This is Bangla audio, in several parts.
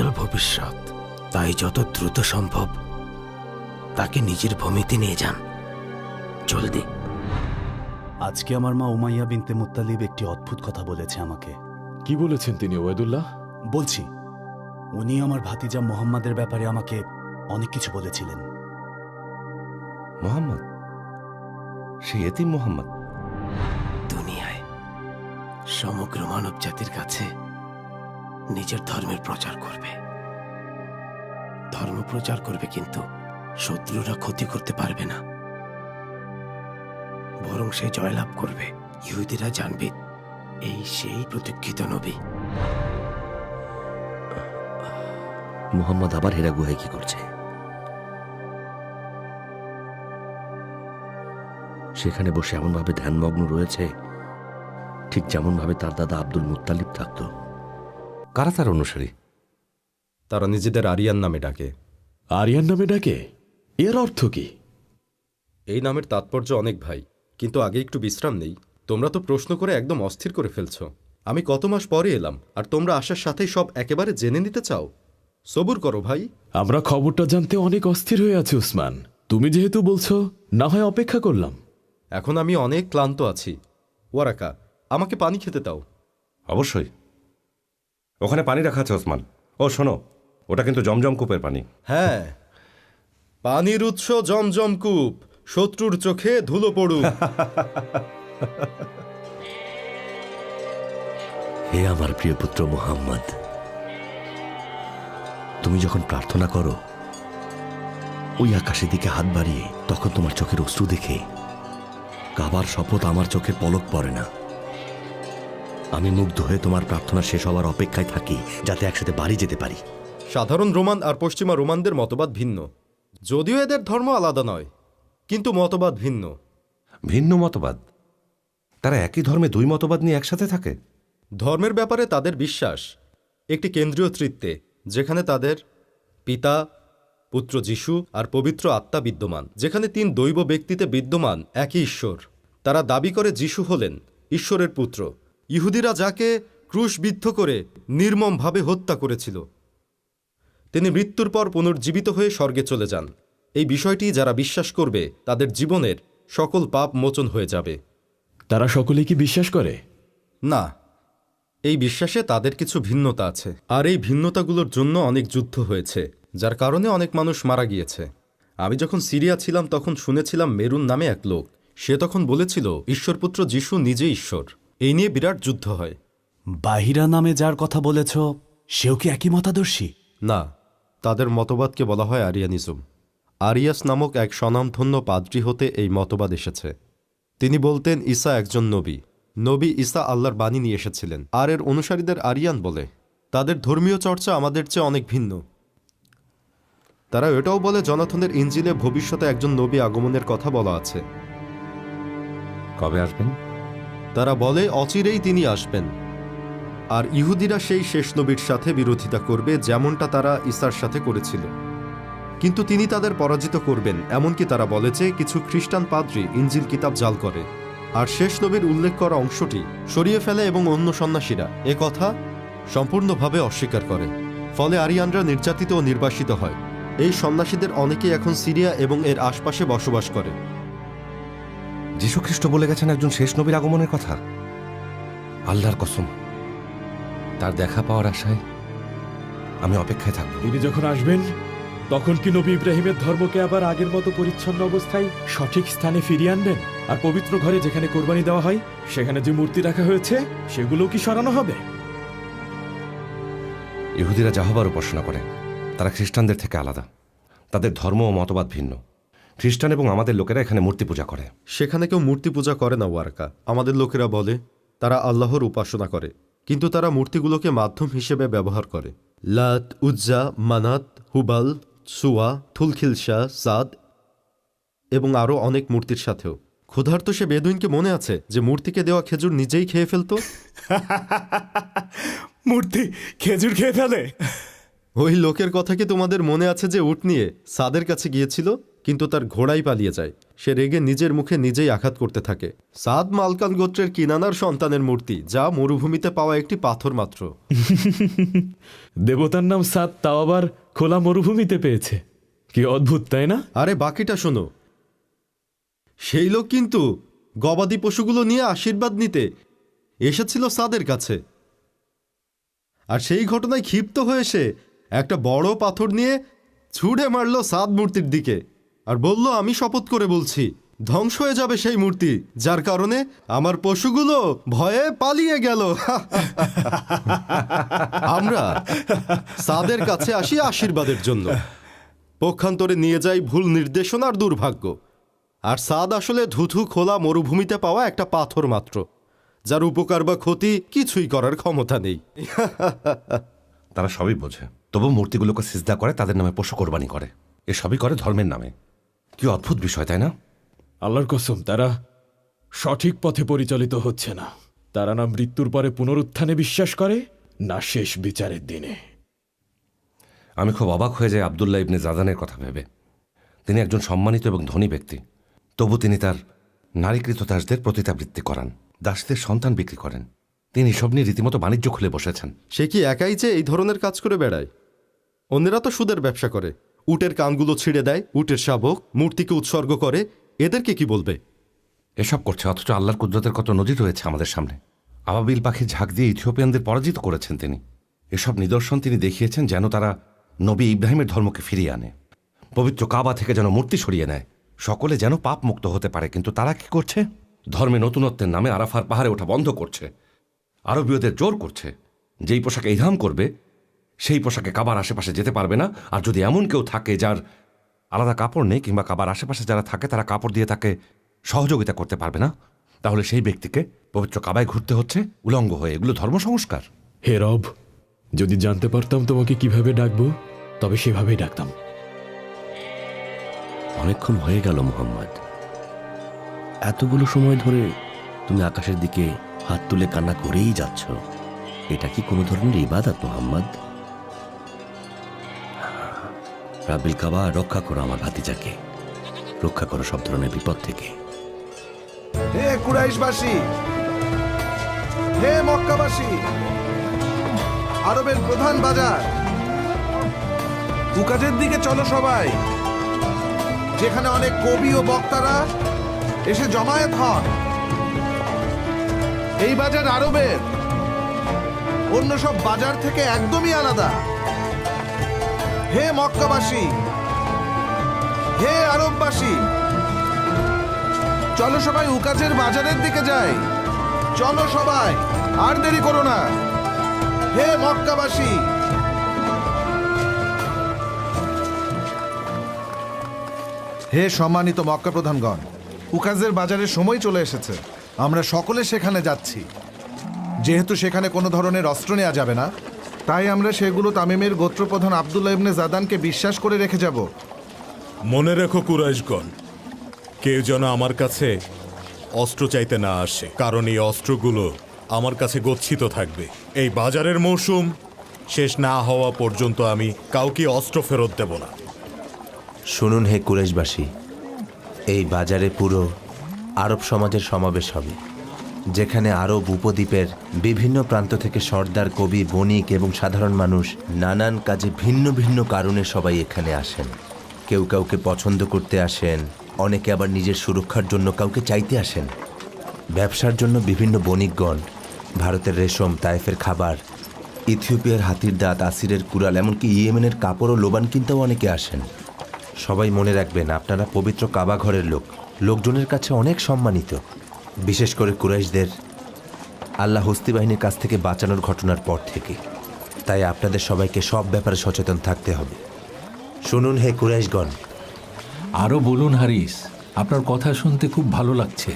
উজ্জ্বল ভবিষ্যৎ। তাই যত দ্রুত সম্ভব তাকে নিজের ভূমিতে নিয়ে যান। জলদি। আজকে আমার মা উমাইয়া বিনতে মুতালিব একটি অদ্ভুত কথা বলেছে আমাকে। কি বলেছেন তিনি ওয়েদুল্লাহ বলছি উনি আমার ভাতিজা মোহাম্মদের ব্যাপারে আমাকে অনেক কিছু বলেছিলেন। মোহাম্মদ? সেই এতিম মোহাম্মদ। দুনিয়ায় সমগ্র মানব জাতির কাছে নিজের ধর্মের প্রচার করবে। ধর্ম প্রচার করবে কিন্তু শত্রুরা ক্ষতি করতে পারবে না। বরং সে জয়লাভ করবে। ইহুদিরা জানবে, এই সেই প্রতীক্ষিত নবী। মোহাম্মদ আবার হেরা গুহায় কি করছে? সেখানে বসে এমনভাবে ধ্যানমগ্ন রয়েছে, ঠিক যেমনভাবে তার দাদা আব্দুল মুত্তালিব থাকতো। কারা তার অনুসারী? তারা নিজেদের আরিয়ান নামে ডাকে। আরিয়ান নামে ডাকে? এর অর্থ কি? এই নামের তাৎপর্য অনেক ভাই কিন্তু আগে একটু বিশ্রাম নেই। তোমরা তো প্রশ্ন করে একদম অস্থির করে ফেলছ। আমি কত মাস পরে এলাম আর তোমরা আসার সাথেই সব একেবারে জেনে নিতে চাও। সবুর করো ভাই। আমরা খবরটা জানতে অনেক অস্থির হয়ে আছি উসমান। তুমি যেহেতু বলছো না হয় অপেক্ষা করলাম। এখন আমি অনেক ক্লান্ত আছি। ওয়ারাকা আমাকে পানি খেতে দাও। অবশ্যই। ওখানে পানি রাখা আছে ওসমান। ও শোনো ওটা কিন্তু জমজম কূপের পানি। হ্যাঁ। পানির উৎস জমজম কূপ। শত্রুর চোখে ধুলো পড়ুক। হে আমার প্রিয় পুত্র মোহাম্মদ তুমি যখন প্রার্থনা করো ওই আকাশের দিকে হাত বাড়িয়ে তখন তোমার চোখের অশ্রু দেখে কাবার শপথ আমার চোখের পলক পড়ে না। আমি মুগ্ধ হয়ে তোমার প্রার্থনা শেষ হওয়ার অপেক্ষায় থাকি যাতে একসাথে বাড়ি যেতে পারি। সাধারণ রোমান আর পশ্চিমা রোমানদের মতবাদ ভিন্ন। যদিও এদের ধর্ম আলাদা নয় কিন্তু মতবাদ ভিন্ন। ভিন্ন মতবাদ? তারা একই ধর্মে দুই মতবাদ নিয়ে একসাথে থাকে? ধর্মের ব্যাপারে তাদের বিশ্বাস একটি কেন্দ্রীয় তৃত্বে যেখানে তাদের পিতা পুত্র যিশু আর পবিত্র আত্মা বিদ্যমান যেখানে তিন দৈব ব্যক্তিতে বিদ্যমান একই ঈশ্বর। তারা দাবি করে যিশু হলেন ঈশ্বরের পুত্র। ইহুদিরা যাকে ক্রুশবিদ্ধ করে নির্মমভাবে হত্যা করেছিল। তিনি মৃত্যুর পর পুনর্জীবিত হয়ে স্বর্গে চলে যান। এই বিষয়টি যারা বিশ্বাস করবে তাদের জীবনের সকল পাপ মোচন হয়ে যাবে। তারা সকলেই কি বিশ্বাস করে? না এই বিশ্বাসে তাদের কিছু ভিন্নতা আছে। আর এই ভিন্নতাগুলোর জন্য অনেক যুদ্ধ হয়েছে যার কারণে অনেক মানুষ মারা গিয়েছে। আমি যখন সিরিয়া ছিলাম তখন শুনেছিলাম মেরুন নামে এক লোক। সে তখন বলেছিল ঈশ্বরপুত্র যিশু নিজে ঈশ্বর। এই নিয়ে বিরাট যুদ্ধ হয়। বাহিরা নামে যার কথা বলেছ সেও কি একই মতাদর্শী? না তাদের মতবাদকে বলা হয় আরিয়ানিজম। আরিয়াস নামক এক স্বনামধন্য পাদ্রী হতে এই মতবাদ এসেছে। তিনি বলতেন ঈসা একজন নবী। নবী ঈসা আল্লাহর বাণী নিয়ে এসেছিলেন। আর এর অনুসারীদের আরিয়ান বলে। তাদের ধর্মীয় চর্চা আমাদের চেয়ে অনেক ভিন্ন। তারা এটাও বলে জনাথনের ইঞ্জিলে ভবিষ্যতে একজন নবী আগমনের কথা বলা আছে। কবে আসবেন? তারা বলে, অচিরেই তিনি আসবেন। আর ইহুদিরা সেই শেষ নবীর সাথে বিরোধিতা করবে, যেমনটা তারা ঈসার সাথে করেছিল। কিন্তু তিনি তাদের পরাজিত করবেন, এমনকি তারা বলে যে, কিছু খ্রিস্টান পাদ্রী ইঞ্জিল কিতাব জাল করে। আর শেষ নবীর উল্লেখ করা অংশটি সরিয়ে ফেলে এবং অন্য সন্ন্যাসীরা এ কথা সম্পূর্ণভাবে অস্বীকার করে। ফলে আরিয়ানরা নির্যাতিত ও নির্বাসিত হয়। এই সন্ন্যাসীদের অনেকেই এখন সিরিয়া এবং এর আশপাশে বসবাস করে। যীশুখ্রিস্ট বলে গেছেন একজন শেষ নবীর আগমনের কথা? আল্লাহর কসম তার দেখা পাওয়ার আশায় আমি অপেক্ষায় থাকব। তিনি যখন আসবেন তখন কি নবী ইব্রাহিমের ধর্মকে আবার আগের মতো পরিচ্ছন্ন অবস্থায় সঠিক স্থানে ফিরিয়ে আনবেন? আর পবিত্র ঘরে যেখানে কোরবানি দেওয়া হয় সেখানে যে মূর্তি রাখা হয়েছে সেগুলো কি সরানো হবে? ইহুদিরা জাহবার উপাসনা করে তারা খ্রিস্টানদের থেকে আলাদা। তাদের ধর্ম ও মতবাদ ভিন্ন। খ্রিস্টান এবং আমাদের লোকেরা এখানে মূর্তি পূজা করে। সেখানে কেউ মূর্তি পূজা করে না ওয়ারকা। আমাদের লোকেরা বলে তারা আল্লাহর উপাসনা করে কিন্তু তারা মূর্তিগুলোকে মাধ্যম হিসেবে ব্যবহার করে। লাত উজ্জা মানাত হুবাল সুয়া থুলখিলসা সাদ এবং আরও অনেক মূর্তির সাথেও। ক্ষুধার্ত সে বেদুইনকে মনে আছে যে মূর্তিকে দেওয়া খেজুর নিজেই খেয়ে ফেলতো? মূর্তি খেজুর খেয়ে ফেলে? ওই লোকের কথা কি তোমাদের মনে আছে যে উট নিয়ে সাদের কাছে গিয়েছিল? কিন্তু তার ঘোড়াই পালিয়ে যায়। সে রেগে নিজের মুখে নিজেই আঘাত করতে থাকে। সাদ মালকান গোত্রের কিনানার সন্তানের মূর্তি যা মরুভূমিতে পাওয়া একটি পাথর মাত্র। দেবতার নাম সাদ তাও আবার খোলা মরুভূমিতে পেয়েছে। কি অদ্ভুত তাই না? আরে বাকিটা শোনো। সেই লোক কিন্তু গবাদি পশুগুলো নিয়ে আশীর্বাদ নিতে এসেছিল সাদের কাছে। আর সেই ঘটনায় ক্ষিপ্ত হয়ে সে একটা বড় পাথর নিয়ে ছুঁড়ে মারল সাদ মূর্তির দিকে। আর বলল, আমি শপথ করে বলছি, ধ্বংস হয়ে যাবে সেই মূর্তি, যার কারণে আমার পশুগুলো ভয়ে পালিয়ে গেল। আমরা সাদের কাছে আসি আশীর্বাদের জন্য। পক্ষান্তরে নিয়ে যাই ভুল নির্দেশনার দুর্ভাগ্য। আর সাদ আসলে ধুধু খোলা মরুভূমিতে পাওয়া একটা পাথর মাত্র, যার উপকার বা ক্ষতি কিছুই করার ক্ষমতা নেই। তারা সবই বোঝে। তবু মূর্তিগুলোকে সিজদা করে, তাদের নামে পশু কোরবানি করে। এসবই করে ধর্মের নামে। কি অদ্ভুত বিষয় তাই না? আল্লাহর কসম তারা সঠিক পথে পরিচালিত হচ্ছে না। তারা না মৃত্যুর পরে পুনরুত্থানে বিশ্বাস করে না শেষ বিচারের দিনে। আমি খুব অবাক হয়ে যাই আবদুল্লাহ ইবনে জাদানের কথা ভেবে। তিনি একজন সম্মানিত এবং ধনী ব্যক্তি। তবু তিনি তার নারীকৃত দাসদের প্রতিতাবৃত্তি করান দাসদের সন্তান বিক্রি করেন। তিনি এসব নিয়ে রীতিমতো বাণিজ্য খুলে বসেছেন। সে কি একাই যে এই ধরনের কাজ করে বেড়ায়? অন্যেরা তো সুদের ব্যবসা করে। উটের কানগুলো ছিঁড়ে দেয়, উটের শাবক মূর্তিকে উৎসর্গ করে। এদেরকে কি বলবে? এসব করছে, অথচ আল্লাহর কুদরতের কত নজির রয়েছে আমাদের সামনে। আবাবিল পাখি ঝাঁক দিয়ে ইথিওপিয়ানদের পরাজিত করেছেন তিনি। এসব নিদর্শন তিনি দেখিয়েছেন যেন তারা নবী ইব্রাহিমের ধর্মকে ফিরিয়ে আনে। পবিত্র কাবা থেকে যেন মূর্তি সরিয়ে নেয়। সকলে যেন পাপ মুক্ত হতে পারে, কিন্তু তারা কি করছে? ধর্মে নতুনত্বের নামে আরাফার পাহাড়ে ওঠা বন্ধ করছে। আরবীয়দের জোর করছে। যেই পোশাকে ইহাম করবে সেই পোশাকে কাবার আশেপাশে যেতে পারবে না। আর যদি এমন কেউ থাকে যার আলাদা কাপড় নেই কিংবা কাবার আশেপাশে যারা থাকে তারা কাপড় দিয়ে তাকে সহযোগিতা করতে পারবে না। তাহলে সেই ব্যক্তিকে পবিত্র কাবায় ঘুরতে হচ্ছে উলঙ্গ হয়ে। এগুলো ধর্ম সংস্কার। হে রব যদি জানতে পারতাম তোমাকে কীভাবে ডাকবো তবে সেভাবেই ডাকতাম। অনেকক্ষণ হয়ে গেল মোহাম্মদ। এতগুলো সময় ধরে তুমি আকাশের দিকে হাত তুলে কান্না করেই যাচ্ছ। এটা কি কোনো ধরনের ইবাদত মোহাম্মদ? রাবিল কাবা রক্ষা করো আমার ভাতিজাকে। রক্ষা করো সব ধরনের বিপদ থেকে। হে কুরাইশবাসী, হে মক্কাবাসী, আরবের প্রধান বাজার উকাজের দিকে চলো সবাই। যেখানে অনেক কবি ও বক্তারা এসে জমায়েত হন। এই বাজার আরবের। অন্য সব বাজার থেকে একদমই আলাদা। হে মক্কাবাসী, হে আরববাসী, চলো সবাই উকাজের বাজারের দিকে যাই। চলো সবাই, আর দেরি করো না। হে মক্কাবাসী, হে সম্মানিত মক্কা প্রধানগণ, উকাজের বাজারের সময় চলে এসেছে। আমরা সকলে সেখানে যাচ্ছি। যেহেতু সেখানে কোনো ধরনের অস্ত্র নেওয়া যাবে না তাই আমরা সেগুলো তামিমের গোত্রপ্রধান আবদুল্লাহ ইবনে জাদানকে বিশ্বাস করে রেখে যাব। মনে রেখো কুরাইশগণ কেউ যেন আমার কাছে অস্ত্র চাইতে না আসে কারণ এই অস্ত্রগুলো আমার কাছে গচ্ছিত থাকবে। এই বাজারের মৌসুম শেষ না হওয়া পর্যন্ত আমি কাউকে অস্ত্র ফেরত দেব না। শুনুন হে কুরেশবাসী এই বাজারে পুরো আরব সমাজের সমাবেশ হবে। যেখানে আরব উপদ্বীপের বিভিন্ন প্রান্ত থেকে সর্দার, কবি, বণিক এবং সাধারণ মানুষ নানান কাজে ভিন্ন ভিন্ন কারণে সবাই এখানে আসেন। কেউ কাউকে পছন্দ করতে আসেন, অনেকে আবার নিজের সুরক্ষার জন্য কাউকে চাইতে আসেন। ব্যবসার জন্য বিভিন্ন বণিকগণ, ভারতের রেশম তাইফের খাবার, ইথিওপিয়ার হাতির দাঁত, আসিরের কুড়াল, এমনকি ইয়েমেনের কাপড় ও লোবান কিনতেও অনেকে আসেন। সবাই মনে রাখবেন, আপনারা পবিত্র কাবা ঘরের লোক। লোকজনের কাছে অনেক সম্মানিত। বিশেষ করে কুরাইশদের আল্লাহ হস্তি বাহিনীর কাছ থেকে বাঁচানোর ঘটনার পর থেকে। তাই আপনাদের সবাইকে সব ব্যাপারে সচেতন থাকতে হবে। শুনুন হে কুরাইশগণ। আরও বলুন হারিস আপনার কথা শুনতে খুব ভালো লাগছে।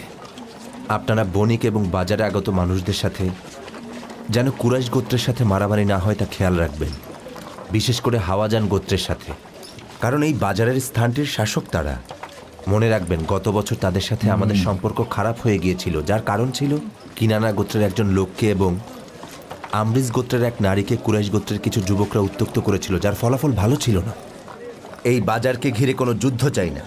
আপনারা বণিক এবং বাজারে আগত মানুষদের সাথে যেন কুরাইশ গোত্রের সাথে মারামারি না হয় তা খেয়াল রাখবেন। বিশেষ করে হাওয়াজান গোত্রের সাথে। কারণ এই বাজারের স্থানটির শাসক তারা। মনে রাখবেন গত বছর তাদের সাথে আমাদের সম্পর্ক খারাপ হয়ে গিয়েছিল। যার কারণ ছিল কিনানা গোত্রের একজন লোককে এবং আমরিজ গোত্রের এক নারীকে কুরাইশ গোত্রের কিছু যুবকরা উত্তক্ত করেছিল যার ফলাফল ভালো ছিল না। এই বাজারকে ঘিরে কোনো যুদ্ধ চাই না।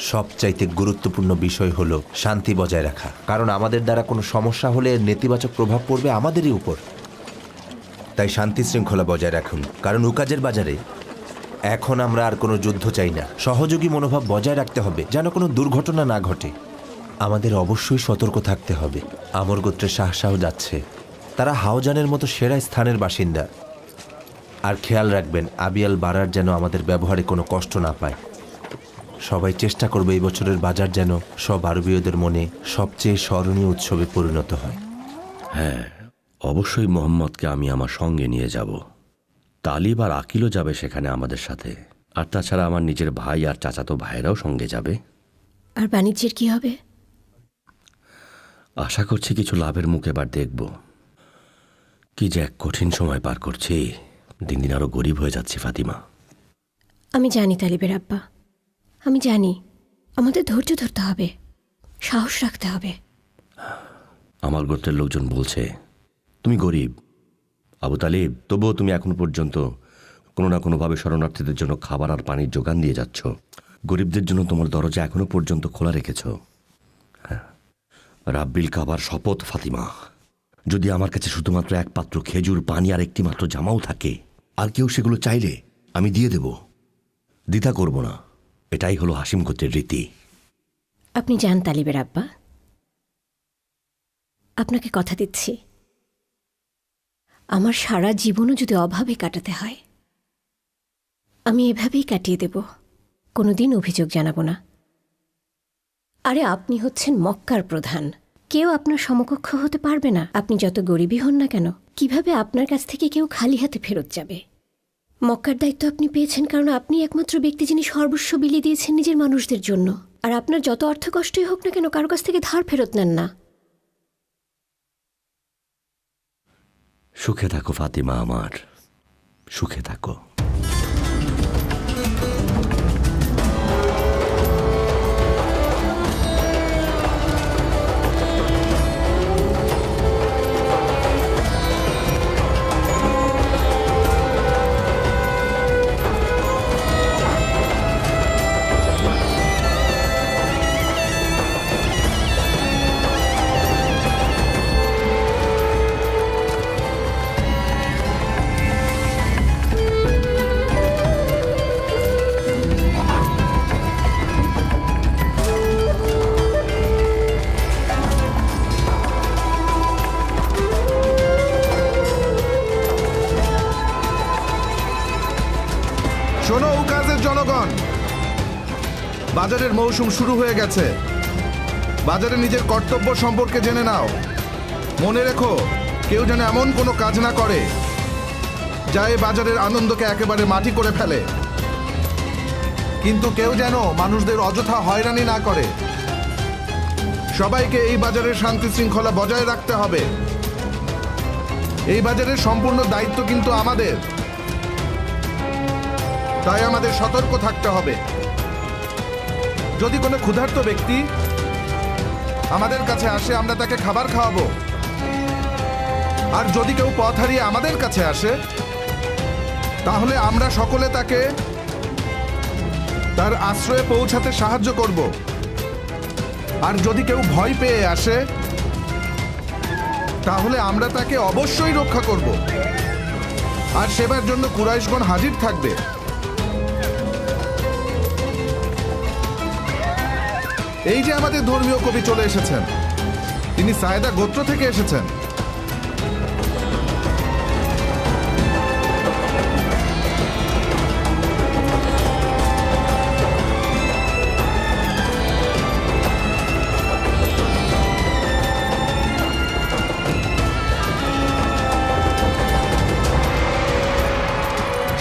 সবচাইতে গুরুত্বপূর্ণ বিষয় হলো শান্তি বজায় রাখা। কারণ আমাদের দ্বারা কোনো সমস্যা হলে এর নেতিবাচক প্রভাব পড়বে আমাদেরই উপর। তাই শান্তি শৃঙ্খলা বজায় রাখুন। কারণ উকাজের বাজারে এখন আমরা আর কোনো যুদ্ধ চাই না। সহযোগী মনোভাব বজায় রাখতে হবে, যেন কোনো দুর্ঘটনা না ঘটে। আমাদের অবশ্যই সতর্ক থাকতে হবে। আমর গোত্রের শাহসাহ যাচ্ছে। তারা হাওজানের মতো সেরা স্থানের বাসিন্দা। আর খেয়াল রাখবেন, আবিয়াল বাড়ার যেন আমাদের ব্যবহারে কোনো কষ্ট না পায়। সবাই চেষ্টা করবে এই বছরের বাজার যেন সব আরবীয়দের মনে সবচেয়ে স্মরণীয় উৎসবে পরিণত হয়। হ্যাঁ অবশ্যই মোহাম্মদকে আমি আমার সঙ্গে নিয়ে যাব। তালিব আর আকিলও যাবে সেখানে আমাদের সাথে। আর তাছাড়া আমার নিজের ভাই আর চাচাতো ভাইয়েরাও সঙ্গে যাবে। আর বাণিজ্যের কি হবে? আশা করছি কিছু লাভের মুখ এবার দেখব। কি যে এক কঠিন সময় পার করছি। দিন দিন আরও গরিব হয়ে যাচ্ছি ফাতিমা। আমি জানি তালিবের আব্বা। আমি জানি আমাদের ধৈর্য ধরতে হবে। সাহস রাখতে হবে। আমার গোত্রের লোকজন বলছে তুমি গরিব আবু তালিব, তবুও তুমি এখনও পর্যন্ত কোনো না কোনোভাবে শরণার্থীদের জন্য খাবার আর পানির যোগান দিয়ে যাচ্ছ। গরিবদের জন্য তোমার দরজা এখনও পর্যন্ত খোলা রেখেছ। হ্যাঁ। রাব্বিল কাবার শপথ, ফাতিমা। যদি আমার কাছে শুধুমাত্র এক পাত্র খেজুর, পানি আর একটি মাত্র জামাও থাকে, আর কেউ সেগুলো চাইলে আমি দিয়ে দেব। দ্বিধা করব না। এটাই হলো হাসিম গোত্রের রীতি। আপনি যান তালিবের আব্বা। আপনাকে কথা দিচ্ছি। আমার সারা জীবনও যদি অভাবে কাটাতে হয়, আমি এভাবেই কাটিয়ে দেব। কোনোদিন অভিযোগ জানাব না। আরে, আপনি হচ্ছেন মক্কার প্রধান। কেউ আপনার সমকক্ষ হতে পারবে না। আপনি যত গরিবই হন না কেন, কীভাবে আপনার কাছ থেকে কেউ খালি হাতে ফেরত যাবে? মক্কার দায়িত্ব আপনি পেয়েছেন কারণ আপনি একমাত্র ব্যক্তি যিনি সর্বস্ব বিলিয়ে দিয়েছেন নিজের মানুষদের জন্য। আর আপনার যত অর্থ কষ্টই হোক না কেন, কারও কাছ থেকে ধার ফেরত নেন না। সুখে থাকো ফাতিমা আমার সুখে থাকো। বাজারের মৌসুম শুরু হয়ে গেছে। বাজারে নিজের কর্তব্য সম্পর্কে জেনে নাও। মনে রেখো, কেউ যেন এমন কোনো কাজ না করে, যা এই বাজারের আনন্দকে একেবারে মাটি করে ফেলে। কিন্তু কেউ যেন মানুষদের অযথা হয়রানি না করে। সবাইকে এই বাজারের শান্তি শৃঙ্খলা বজায় রাখতে হবে। এই বাজারের সম্পূর্ণ দায়িত্ব কিন্তু আমাদের। তাই আমাদের সতর্ক থাকতে হবে। যদি কোনো ক্ষুধার্ত ব্যক্তি আমাদের কাছে আসে, আমরা তাকে খাবার খাওয়াবো। আর যদি কেউ পথ হারিয়ে আমাদের কাছে আসে, তাহলে আমরা সকলে তাকে তার আশ্রয়ে পৌঁছাতে সাহায্য করব। আর যদি কেউ ভয় পেয়ে আসে, তাহলে আমরা তাকে অবশ্যই রক্ষা করব। আর সেবার জন্য কুরাইশগণ হাজির থাকবে। এই যে আমাদের ধর্মীয় কবি চলে এসেছেন, তিনি সায়দা গোত্র থেকে এসেছেন।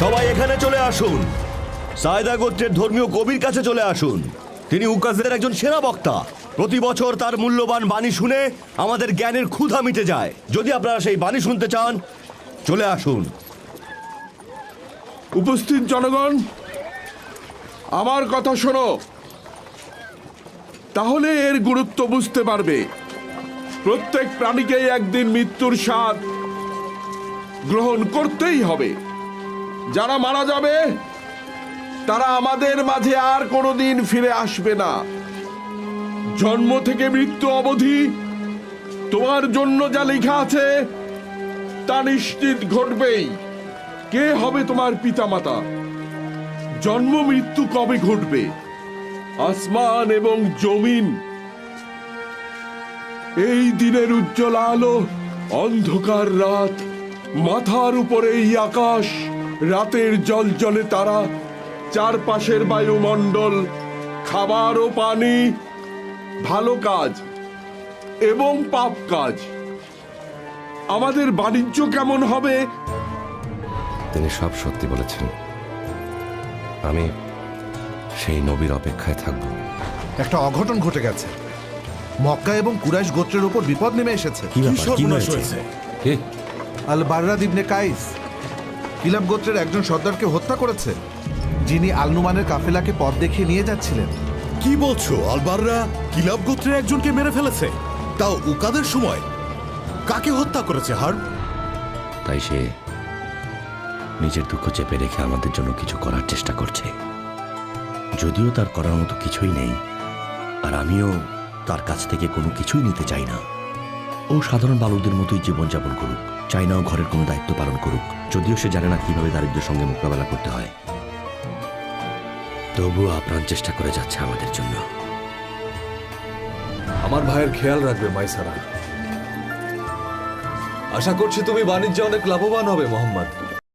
সবাই এখানে চলে আসুন। সায়দা গোত্রের ধর্মীয় কবির কাছে চলে আসুন। তিনি উকাজের একজন সেরা বক্তা। প্রতি বছর তার মূল্যবান বাণী শুনে আমাদের জ্ঞানের ক্ষুধা মিটে যায়। যদি আপনারা সেই বাণী শুনতে চান, চলে আসুন। উপস্থিত জনগণ, আমার কথা শোনো। তাহলে এর গুরুত্ব বুঝতে পারবে। প্রত্যেক প্রাণীকেই একদিন মৃত্যুর স্বাদ গ্রহণ করতেই হবে। যারা মারা যাবে তারা আমাদের মাঝে আর কোনোদিন ফিরে আসবে না। জন্ম থেকে মৃত্যু অবধি তোমার জন্য যা লেখা আছে, তা নিশ্চিত ঘটবেই। কে হবে তোমার পিতামাতা? জন্ম, মৃত্যু কবে ঘটবে? আসমান এবং জমিন। এই দিনের উজ্জ্বল আলো, অন্ধকার রাত, মাথার উপরে এই আকাশ, রাতের জল জলে তারা চারপাশের বায়ুমণ্ডল খাবার ও পানি ভালো কাজ এবং পাপ কাজ। আমাদের বাণিজ্য কেমন হবে? তিনি সব সত্যি বলেছেন। আমি সেই নবীর অপেক্ষায় থাকব। একটা অঘটন ঘটে গেছে। মক্কা এবং কুরাইশ গোত্রের উপর বিপদ নেমে এসেছে। কি ব্যাপার? কি হয়েছে? কি? আল বাররাদ ইবনে কাইস কিলাব গোত্রের একজন সর্দারকে হত্যা করেছে। যিনি আলনুমানের কাফেলাকে পথ দেখিয়ে নিয়ে যাচ্ছিলেন। কি বলছো আলবাররা? কিলাব গোত্রের একজনকে মেরে ফেলেছে? তাও উকাদের সময়। কাকে হত্যা করেছে হার তাই সে নিজের দুঃখ চেপে রেখে আমাদের জন্য কিছু করার চেষ্টা করছে। যদিও তার করার মতো কিছুই নেই আর আমিও তার কাছ থেকে কোনো কিছুই নিতে চাই না। ও সাধারণ বালকদের মতোই জীবনযাপন করুক চাই না ও ঘরের কোনো দায়িত্ব পালন করুক যদিও সে জানে না কীভাবে দারিদ্র্যের সঙ্গে মোকাবেলা করতে হয়। তবুও আপ্রাণ চেষ্টা করে যাচ্ছে আমাদের জন্য। আমার ভাইয়ের খেয়াল রাখবে, মাইসারা। আশা করছি তুমি বাণিজ্যে অনেক লাভবান হবে, মোহাম্মদ।